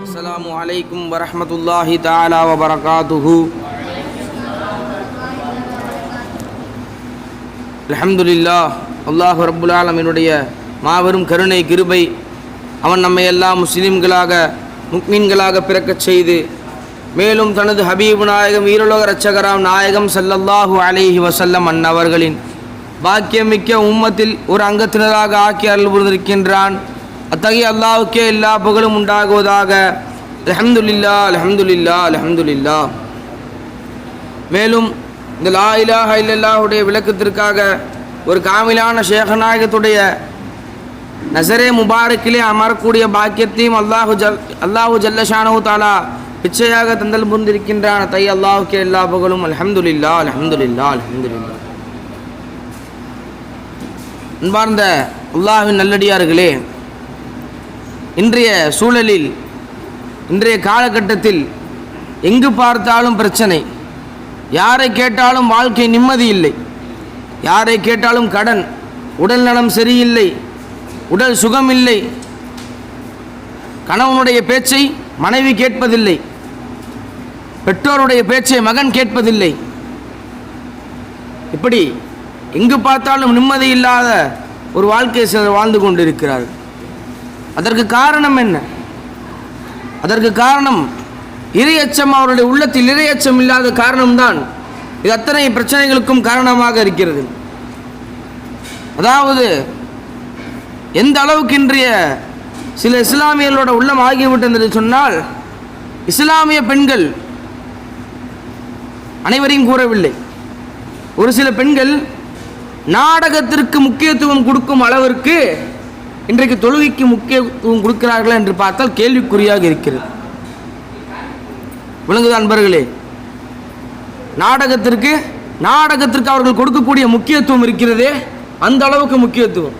السلام عليكم ورحمة الله تعالى وبركاته அல்ஹம்துலில்லாஹ் அல்லாஹ் ரப்புல் ஆலமீனுடைய மாபெரும் கருணை கிருபை அவன் நம்மை எல்லாம் முஸ்லிம்களாக முக்மீன்களாக பிறக்கச் செய்து மேலும் தனது ஹபீபு நாயகம் ஈரலோக ரச்சகராம் நாயகம் சல்லல்லாஹு அலைஹி வசல்லம் அன்னவர்களின் பாக்கியமிக்க உம்மத்தில் ஒரு அங்கத்தினராக ஆக்கி அருள் புரிந்திருக்கின்றான் அத்தகைய அல்லாவுக்கே எல்லா புகழும் உண்டாகுவதாக அலமதுல்லா அலமதுல்லா அலமதுல்லா மேலும் இந்த லா இலாஹ இல்லல்லாஹுடைய விளக்கத்திற்காக ஒரு காமிலான ஷேகநாயகத்துடைய நசரே முபாரக்கிலே அமரக்கூடிய பாக்கியத்தையும் அல்லாஹு ஜல் அல்லாஹு ஜல்லஷானு தாலா பிச்சையாக தந்தல் புரிந்திருக்கின்றான. தை அல்லாவுக்கு எல்லா புகழும் அலமதுல்லா அலமதுல்லா அலமதுல்லா அன்பார்ந்த அல்லாஹ்வின் நல்லடியார்களே இன்றைய சூழலில் இன்றைய காலகட்டத்தில் எங்கு பார்த்தாலும் பிரச்சனை. யாரை கேட்டாலும் வாழ்க்கை நிம்மதி இல்லை. யாரை கேட்டாலும் கடன் உடல் நலம் சரியில்லை உடல் சுகம் இல்லை கணவனுடைய பேச்சை மனைவி கேட்பதில்லை. பெற்றோருடைய பேச்சை மகன் கேட்பதில்லை. இப்படி எங்கு பார்த்தாலும் நிம்மதி இல்லாத ஒரு வாழ்க்கை சிலர் வாழ்ந்து கொண்டிருக்கிறார்கள். அதற்கு காரணம் என்ன? அதற்கு காரணம் இரையச்சம் அவருடைய உள்ளத்தில் இரையச்சம் இல்லாத காரணம்தான் இது அத்தனை பிரச்சனைகளுக்கும் காரணமாக இருக்கிறது. அதாவது எந்த அளவுக்கு இன்றைய சில இஸ்லாமியர்களோட உள்ளம் ஆகிவிட்டது என்று சொன்னால் இஸ்லாமிய பெண்கள் அனைவரையும் கூறவில்லை. ஒரு சில பெண்கள் நாடகத்திற்கு முக்கியத்துவம் கொடுக்கும் அளவிற்கு இன்றைக்கு தொழுகைக்கு முக்கியத்துவம் கொடுக்கிறார்களா என்று பார்த்தால் கேள்விக்குறியாக இருக்கிறது. விளங்குது அன்பர்களே நாடகத்திற்கு நாடகத்திற்கு அவர்கள் கொடுக்கக்கூடிய முக்கியத்துவம் இருக்கிறதே அந்த அளவுக்கு முக்கியத்துவம்.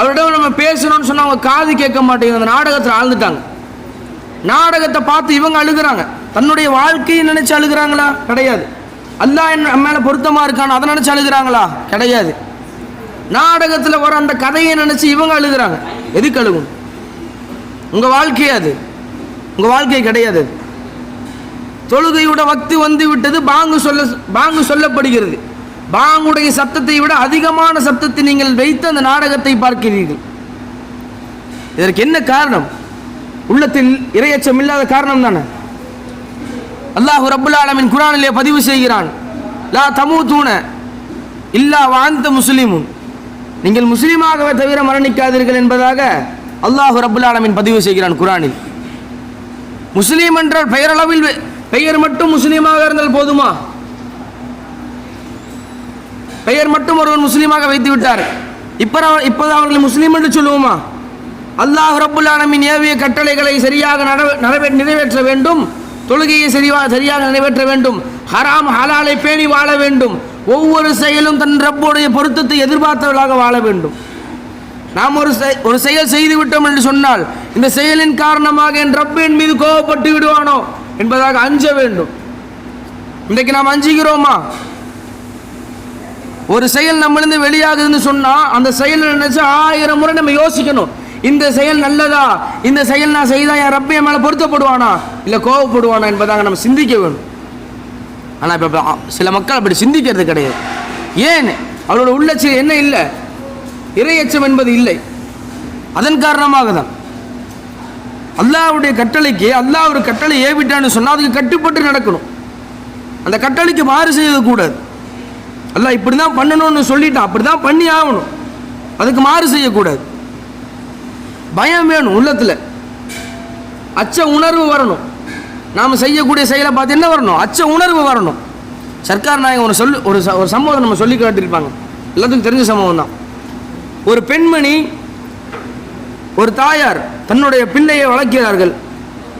அவரிடம் நம்ம பேசணும்னு சொன்னால் அவங்க காது கேட்க மாட்டேங்குது. அந்த நாடகத்தில் ஆழ்ந்துட்டாங்க. நாடகத்தை பார்த்து இவங்க அழுகுறாங்க. தன்னுடைய வாழ்க்கையை நினைச்சு அழுகிறாங்களா? கிடையாது. அல்லாஹ் என் நம்ம மேல பொருத்தமா இருக்கான்னு அதை நினைச்சு அழுகிறாங்களா? கிடையாது. நாடகத்தில் வர அந்த கதையை நினைச்சு இவங்க அழுகிறாங்க. எதுக்கு அழுகும் உங்க வாழ்க்கை அது. உங்க வாழ்க்கை கிடையாது அது. தொழுகையோட வக்து வந்து விட்டது பாங்கு சொல்ல பாங்கு சொல்லப்படுகிறது. பாங்குடைய சத்தத்தை விட அதிகமான சத்தத்தை நீங்கள் வைத்து அந்த நாடகத்தை பார்க்கிறீர்கள். இதற்கு என்ன காரணம்? உள்ளத்தில் இரையச்சம் இல்லாத காரணம் தானே? அல்லாஹு ரப்புல் ஆலமின் குரானிலே பதிவு செய்கிறான் லா தமு தூண இல்லா வாழ்ந்த முஸ்லீமும் நீங்கள் முஸ்லீமாகவே தவிர மரணிக்காதீர்கள் என்பதாக அல்லாஹு ரப்புல் ஆலமின் பதிவு செய்கிறான் குரானில். முஸ்லீம் என்றால் பெயரளவில் பெயர் மட்டும் முஸ்லீமாக இருந்தால் போதுமா? பெயர் மட்டும் ஒருவன் முஸ்லீமாக வைத்து விட்டார். இப்போ இப்போது அவர்களை முஸ்லீம் என்று சொல்லுவோமா? அல்லாஹ் ரபுல்லாலமின் ஏவிய கட்டளைகளை சரியாக நடவ- நிறைவேற்ற வேண்டும். தொழுகையை சரிவா சரியாக நிறைவேற்ற வேண்டும். ஹராம் ஹலாலை பேணி வாழ வேண்டும். ஒவ்வொரு செயலும் தன் ரப்புடைய பொருத்தத்தை எதிர்பார்த்தவர்களாக வாழ வேண்டும். நாம் ஒரு ஒரு செயல் செய்து விட்டோம் என்று சொன்னால் இந்த செயலின் காரணமாக என் ரப்பின் மீது கோபப்பட்டு விடுவானோ என்பதாக அஞ்ச வேண்டும். இன்றைக்கு நாம் அஞ்சுகிறோமா? ஒரு செயல் நம்மளிருந்து வெளியாகுதுன்னு சொன்னால் அந்த செயல் நினைச்சு ஆயிரம் முறை நம்ம யோசிக்கணும். இந்த செயல் நல்லதா? இந்த செயல் நான் செய்தா என் ரப்ப என் மேலே பொருத்தப்படுவானா? இல்லை கோவப்படுவானா என்பதாக நம்ம சிந்திக்க வேணும் ஆனால் இப்போ சில மக்கள் அப்படி சிந்திக்கிறது கிடையாது. ஏன்? அவரோட உள்ளச்சல் என்ன இல்லை? இரையச்சம் என்பது இல்லை. அதன் காரணமாக தான் அல்லாவுடைய கட்டளைக்கு அல்லாஹ் ஒரு கட்டளை ஏவிட்டான்னு சொன்னால் அதுக்கு கட்டுப்பட்டு நடக்கணும். அந்த கட்டளைக்கு மாறு செய்யக்கூடாது அல்ல இப்படி தான் பண்ணணும்னு சொல்லிட்டான் அப்படி தான் பண்ணி ஆகணும். அதுக்கு மாறு செய்யக்கூடாது பயம் வேணும் உள்ளத்தில். அச்ச உணர்வு வரணும். நாம் செய்யக்கூடிய செயலை பார்த்து என்ன வரணும்? அச்ச உணர்வு வரணும். சர்க்கார் நாயகம் ஒரு சொல்லு ஒரு ச- ஒரு சம்பவம் நம்ம சொல்லி காட்டியிருப்பாங்க. எல்லாத்துக்கும் தெரிஞ்ச சம்பவம் தான். ஒரு பெண்மணி ஒரு தாயார் தன்னுடைய பிள்ளையை வளர்க்கிறார்கள்.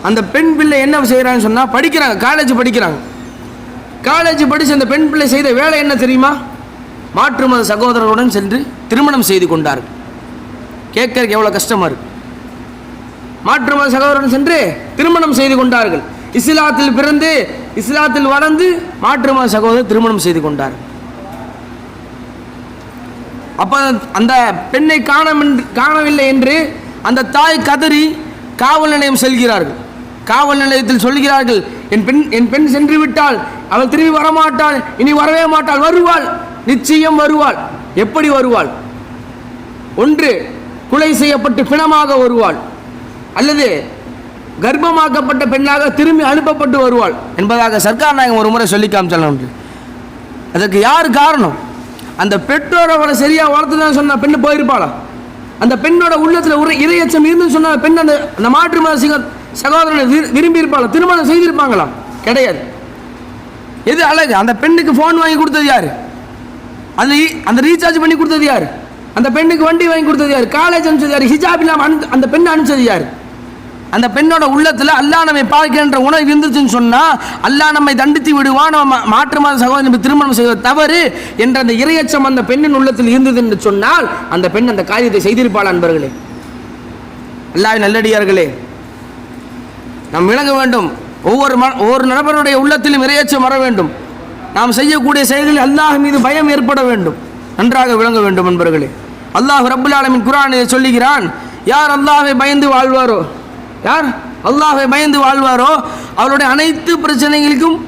அந்த பெண் பிள்ளை என்ன செய்கிறாங்கன்னு சொன்னால் படிக்கிறாங்க காலேஜ் படிக்கிறாங்க. காலேஜ் படித்து அந்த பெண் பிள்ளை செய்த வேலை என்ன தெரியுமா? மாற்று மத சகோதரர்களுடன் சென்று திருமணம் செய்து கொண்டார்கள். கேட்கறதுக்கு எவ்வளோ கஷ்டமாக இருக்கு? மாற்று மத சகோதரன் சென்று திருமணம் செய்து கொண்டார்கள். இஸ்லாத்தில் பிறந்து இஸ்லாத்தில் வளர்ந்து மாற்று மத சகோதரர் திருமணம் செய்து கொண்டார். அப்போ அந்த பெண்ணை காணமென்று காணவில்லை என்று அந்த தாய் கதறி காவல் நிலையம் செல்கிறார்கள். காவல் நிலையத்தில் சொல்கிறார்கள் என் பெண் என் பெண் சென்று விட்டால் அவள் திரும்பி வரமாட்டாள் இனி வரவே மாட்டாள் வருவாள் நிச்சயம் வருவாள். எப்படி வருவாள்? ஒன்று கொலை செய்யப்பட்டு பிணமாக வருவாள். அல்லது கர்ப்பமாக்கப்பட்ட பெண்ணாக திரும்பி அனுப்பப்பட்டு வருவாள் என்பதாக சர்க்கார் நாயகம் ஒரு முறை சொல்லி காமிச்சாலும் அதற்கு யார் காரணம்? அந்த பெற்றோர் அவளை சரியாக வளர்த்துதான் சொன்ன பெண்ணு போயிருப்பாளா? அந்த பெண்ணோட உள்ளத்தில் ஒரு இரையச்சம் இருந்து சொன்ன பெண் அந்த அந்த மாற்று மத சிங்க சகோதரனை விரு- விரும்பி இருப்பாளா திருமணம் செய்திருப்பாங்களா? கிடையாது. எது அழகு? அந்த பெண்ணுக்கு ஃபோன் வாங்கி கொடுத்தது யார்? அந்த அந்த ரீசார்ஜ் பண்ணி கொடுத்தது யார்? அந்த பெண்ணுக்கு வண்டி வாங்கி கொடுத்தது யார்? காலேஜ் அனுப்பிச்சது யார்? ஹிஜாப் இல்லாமல் அனு- அந்த பெண்ணை அனுப்பிச்சது யார்? அந்த பெண்ணோட உள்ளத்தில் அல்லாஹ் நம்மை பார்க்கின்ற உணர்வு இருந்துச்சுன்னு சொன்னால் அல்லாஹ் நம்மை தண்டித்து விடுவான் நம்ம மாற்று மாத சகோதரி திருமணம் செய்வது தவறு என்ற அந்த இரையச்சம் அந்த பெண்ணின் உள்ளத்தில் இருந்தது என்று சொன்னால் அந்த பெண் அந்த காரியத்தை செய்திருப்பாள் அன்பர்களே. அல்லாவின் நல்லடியார்களே நாம் விளங்க வேண்டும். ஒவ்வொரு ம ஒவ்வொரு நபருடைய உள்ளத்திலும் இரையச்சம் வர வேண்டும். நாம் செய்யக்கூடிய செயல்களில் அல்லாஹ் மீது பயம் ஏற்பட வேண்டும். நன்றாக விளங்க வேண்டும் என்பர்களே அல்லாஹ் ரபுல்லாலமின் ஆலமின் குரானில் சொல்லுகிறான் யார் அல்லாஹை பயந்து வாழ்வாரோ? யார் அல்லாஹை பயந்து வாழ்வாரோ? அவருடைய அனைத்து பிரச்சனைகளுக்கும்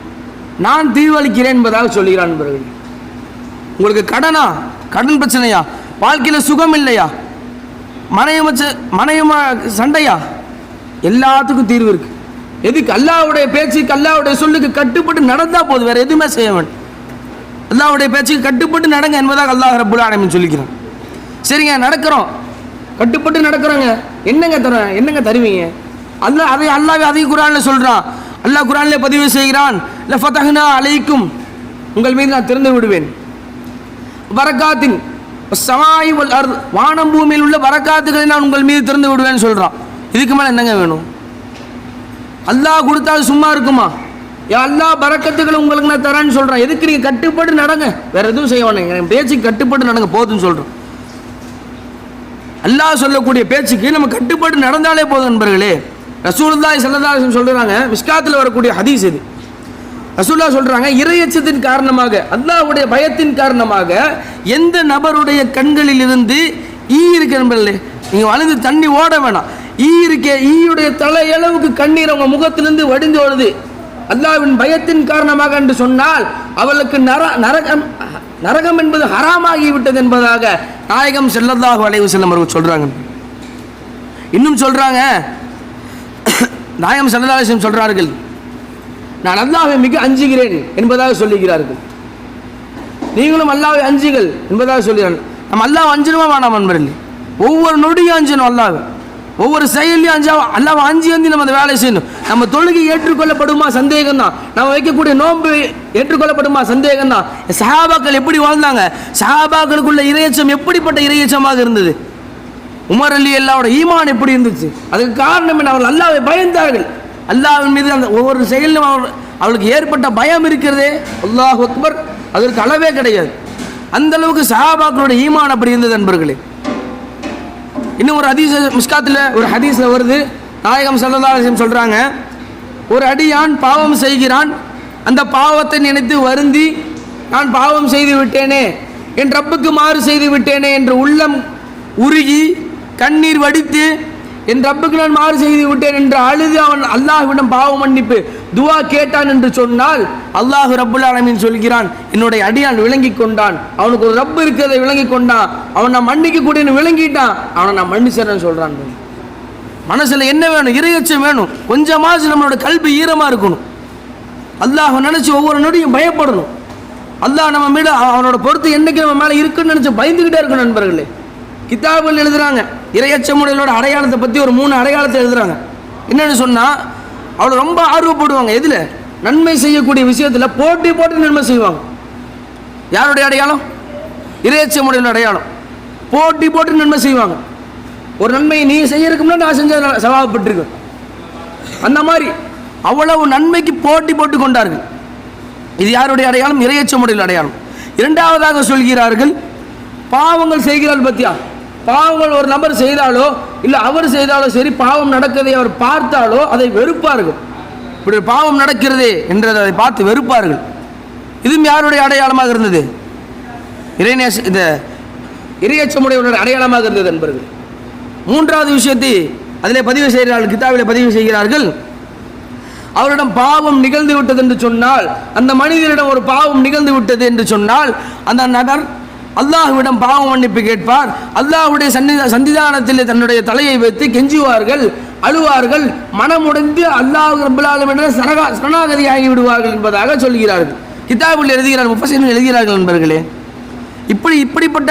நான் தீர்வளிக்கிறேன் என்பதாக சொல்லுகிறான் என்பவர்கள் உங்களுக்கு கடனா? கடன் பிரச்சனையா? வாழ்க்கையில் சுகம் இல்லையா? மனையம மனையம சண்டையா? எல்லாத்துக்கும் தீர்வு இருக்கு. எதுக்கு? அல்லாஹ்வுடைய பேச்சுக்கு அல்லாவுடைய சொல்லுக்கு கட்டுப்பட்டு நடந்தா போதும். வேற எதுவுமே செய்ய வேண்டும் அல்லாவுடைய பேச்சுக்கு கட்டுப்பட்டு நடங்க என்பதாக அல்லாஹ் ரபுல் ஆலமின் சொல்லிக்கிறான். சரிங்க நடக்கிறோம். கட்டுப்பட்டு நடக்கிறோங்க. என்னங்க தர என்னங்க தருவீங்க? அல்லாஹ் அதை அல்லாஹ் அதை குரான்ல சொல்கிறான் அல்லாஹ் குரான்ல பதிவு செய்கிறான். இல்லை ஃபதஹ்னா அலைக்கும். உங்கள் மீது நான் திறந்து விடுவேன். வரக்காத்தின் சமாய் வானம் பூமியில் உள்ள வரக்காத்துகளை நான் உங்கள் மீது திறந்து விடுவேன்னு சொல்கிறான் இதுக்கு மேலே என்னங்க வேணும்? அல்லாஹ் கொடுத்தா அது சும்மா இருக்குமா? எல்லா அல்லாஹ் உங்களுக்கு நான் தரேன்னு சொல்கிறேன் எதுக்கு நீங்கள் கட்டுப்பட்டு நடங்க? வேறு எதுவும் செய்ய வேணாம். என் பேச்சுக்கு கட்டுப்பட்டு நடங்க போதும்னு சொல்கிறோம் அல்லாஹ் சொல்லக்கூடிய பேச்சுக்கு நம்ம கட்டுப்பட்டு நடந்தாலே போதும் நண்பர்களே. ரசூலுல்லாஹி செல்லதாசன் சொல்கிறாங்க விஸ்காத்தில் வரக்கூடிய ஹதீஸ் இது. ரசூல்லா சொல்கிறாங்க இறையச்சத்தின் காரணமாக அல்லாஹுடைய பயத்தின் காரணமாக எந்த நபருடைய கண்களில் இருந்து ஈ இருக்கு நண்பர்களே? நீங்கள் வளர்ந்து தண்ணி ஓட வேணாம். ஈ இருக்கே ஈயுடைய தலையளவுக்கு கண்ணீர் அவங்க முகத்திலிருந்து வடிந்து வருது அல்லாவின் பயத்தின் காரணமாக என்று சொன்னால் அவளுக்கு நர நரகம் நரகம் என்பது ஹராமாகி விட்டது என்பதாக நாயகம் செல்லதாக வளைவு செல்லும் அவர்கள் சொல்கிறாங்க இன்னும் சொல்கிறாங்க நாயகம் செல்லதாசம் சொல்கிறார்கள் நான் அல்லாவை மிக அஞ்சுகிறேன் என்பதாக சொல்லுகிறார்கள். நீங்களும் அல்லாவை அஞ்சுகள் என்பதாக சொல்லுகிறார்கள் நம்ம அல்லாஹ் அஞ்சணுமா வேணாம் நண்பர்களே? ஒவ்வொரு நொடியும் அஞ்சணும் அல்லாவை ஒவ்வொரு செயலையும் அஞ்சா அல்லாம அஞ்சு வந்து நம்ம அந்த வேலையை செய்யணும். நம்ம தொழுகை ஏற்றுக்கொள்ளப்படுமா? சந்தேகம் தான் நம்ம வைக்கக்கூடிய நோன்பு ஏற்றுக்கொள்ளப்படுமா? சந்தேகம் தான் சஹாபாக்கள் எப்படி வாழ்ந்தாங்க? சஹாபாக்களுக்குள்ள இறையச்சம் எப்படிப்பட்ட இறையச்சமாக இருந்தது? உமர் அலி அல்லாவோட ஈமான் எப்படி இருந்துச்சு? அதுக்கு காரணம் என்ன? அவர்கள் அல்லாவை பயந்தார்கள். அல்லாவின் மீது அந்த ஒவ்வொரு செயலிலும் அவர் அவளுக்கு ஏற்பட்ட பயம் இருக்கிறதே. அல்லாஹ் அக்பர். அதற்கு அளவே கிடையாது. அந்த அளவுக்கு சஹாபாக்களோட ஈமான் அப்படி இருந்தது நண்பர்களே இன்னும் ஒரு ஹதீஸ் முஸ்காத்தில் ஒரு ஹதீஸில் வருது. நாயகம் ஸல்லல்லாஹு சொல்கிறாங்க ஒரு அடியான் பாவம் செய்கிறான் அந்த பாவத்தை நினைத்து வருந்தி நான் பாவம் செய்து விட்டேனே என் ரப்புக்கு மாறு செய்து விட்டேனே என்று உள்ளம் உருகி கண்ணீர் வடித்து என் ரப்புக்கு நான் மாறு செய்து விட்டேன் என்று அழுது அவன் அல்லாஹ்விடம் பாவ மன்னிப்பு துவா கேட்டான் என்று சொன்னால் அல்லாஹ் ரப்புல் ஆலமீன் சொல்கிறான் என்னுடைய அடியான் விளங்கி கொண்டான். அவனுக்கு ஒரு ரப்பு இருக்கிறதை விளங்கி கொண்டான். அவன் நான் மன்னிக்க கூடியன்னு விளங்கிட்டான். அவனை நான் மன்னிச்சேன்னு சொல்கிறான் மனசில் என்ன வேணும்? இரையச்சம் வேணும். கொஞ்சமாச்சு நம்மளோட கல்வி ஈரமாக இருக்கணும். அல்லாஹ் நினச்சி ஒவ்வொரு நொடியும் பயப்படணும். அல்லாஹ் நம்ம மீது அவனோட பொறுத்து என்னைக்கு நம்ம மேலே இருக்குன்னு நினச்சி பயந்துகிட்டே இருக்கணும் நண்பர்களே. கிதாபுகள் எழுதுகிறாங்க இரையச்சமுடையோட அடையாளத்தை பற்றி ஒரு மூணு அடையாளத்தை எழுதுறாங்க. என்னென்னு சொன்னால் அவளை ரொம்ப ஆர்வப்படுவாங்க எதில்? நன்மை செய்யக்கூடிய விஷயத்தில் போட்டி போட்டு நன்மை செய்வாங்க. யாருடைய அடையாளம்? இரையச்சமுடையோட அடையாளம். போட்டி போட்டு நன்மை செய்வாங்க. ஒரு நன்மை நீ செய்யறதுக்கு முன்னாடி நான் செஞ்ச சவாபப்பட்டிருக்கேன் அந்த மாதிரி அவ்வளவு நன்மைக்கு போட்டி போட்டு கொண்டார்கள். இது யாருடைய அடையாளம்? இரையச்சமுடைய அடையாளம். இரண்டாவதாக சொல்கிறார்கள் பாவங்கள் செய்கிறார் பத்தியா? பாவங்கள் ஒரு நபர் செய்தாலோ இல்லை அவர் செய்தாலோ சரி பாவம் நடக்கிறதை அவர் பார்த்தாலோ அதை வெறுப்பார்கள். இப்படி பாவம் நடக்கிறது என்றதை அதை பார்த்து வெறுப்பார்கள். இதுவும் யாருடைய அடையாளமாக இருந்தது? இறைநேச இந்த இறையச்சமுடையவருடைய அடையாளமாக இருந்தது என்பர்கள் மூன்றாவது விஷயத்தை அதிலே பதிவு செய்கிறார்கள் கிதாபிலே பதிவு செய்கிறார்கள். அவரிடம் பாவம் நிகழ்ந்து விட்டது என்று சொன்னால் அந்த மனிதரிடம் ஒரு பாவம் நிகழ்ந்து விட்டது என்று சொன்னால் அந்த நபர் அல்லாஹுவிடம் பாவ மன்னிப்பு கேட்பார். அல்லாஹுடைய சன்னித சன்னிதானத்தில் தன்னுடைய தலையை வைத்து கெஞ்சுவார்கள் அழுவார்கள் மனமுடைந்து அல்லாஹ் ரபுல்லாலும் சரணா சரணாகதியாகி விடுவார்கள் என்பதாக சொல்கிறார்கள். கிதாபில் எழுதுகிறார் முப்பசின் எழுதுகிறார்கள் நண்பர்களே. இப்படி இப்படிப்பட்ட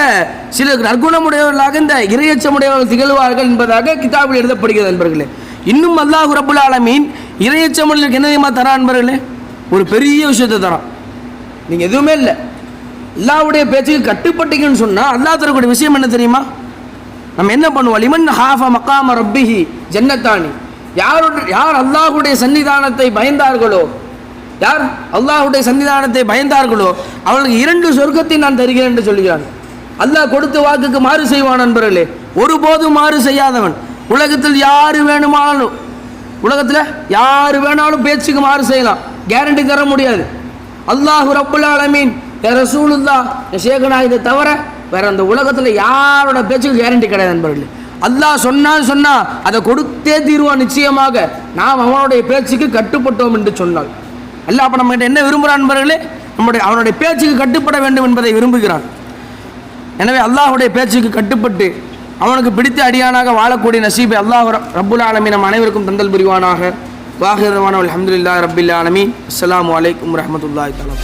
சில நற்குணமுடையவர்களாக இந்த இரையச்சமுடையவர்கள் திகழ்வார்கள் என்பதாக கிதாபில் எழுதப்படுகிறது நண்பர்களே. இன்னும் அல்லாஹ் ரபுல் ஆலமீன் இரையச்சமுடையவர்களுக்கு என்ன தெரியுமா தரான் நண்பர்களே? ஒரு பெரிய விஷயத்தை தரான். நீங்கள் எதுவுமே இல்லை. அல்லாவுடைய பேச்சுக்கு கட்டுப்பட்டீங்கன்னு சொன்னால் அல்லாஹ் தரக்கூடிய விஷயம் என்ன தெரியுமா? நம்ம என்ன பண்ணுவோம்? லிமன் ஹாஃப மக்காம ரப்பிஹி ஜன்னத்தானி. யாரோட யார் அல்லாஹுடைய சன்னிதானத்தை பயந்தார்களோ யார் அல்லாஹ்வுடைய சன்னிதானத்தை பயந்தார்களோ அவர்களுக்கு இரண்டு சொர்க்கத்தை நான் தருகிறேன் என்று சொல்கிறான். அல்லாஹ் கொடுத்த வாக்குக்கு மாறு செய்வான் நண்பர்களே. ஒருபோதும் மாறு செய்யாதவன். உலகத்தில் யார் வேணுமானாலும் உலகத்தில் யார் வேணாலும் பேச்சுக்கு மாறு செய்யலாம். கேரண்டி தர முடியாது. அல்லாஹு ரப்புல் ஆலமீன் ரசூலுல்லா சேகனா இதை தவிர வேற அந்த உலகத்தில் யாரோட பேச்சுக்கு கேரண்டி கிடையாது நண்பர்களே. அல்லாஹ் சொன்னான்னு சொன்னா அதை கொடுத்தே தீர்வான் நிச்சயமாக. நாம் அவனுடைய பேச்சுக்கு கட்டுப்பட்டோம் என்று சொன்னாள் அல்லாஹ் அப்போ நம்ம என்ன விரும்புகிறான் நண்பர்களே? நம்முடைய அவனுடைய பேச்சுக்கு கட்டுப்பட வேண்டும் என்பதை விரும்புகிறான். எனவே அல்லாஹ்வுடைய பேச்சுக்கு கட்டுப்பட்டு அவனுக்கு பிடித்த அடியானாக வாழக்கூடிய நசீபை அல்லாஹ் ரப்புல் ஆலமி நம் அனைவருக்கும் தந்தல் புரிவானாக. வாஹிரவான அலமதுல்லா ரப்பில் ஆலமி அஸ்லாம் வலைக்கம் வரஹ்மத்துல்லாஹி தலா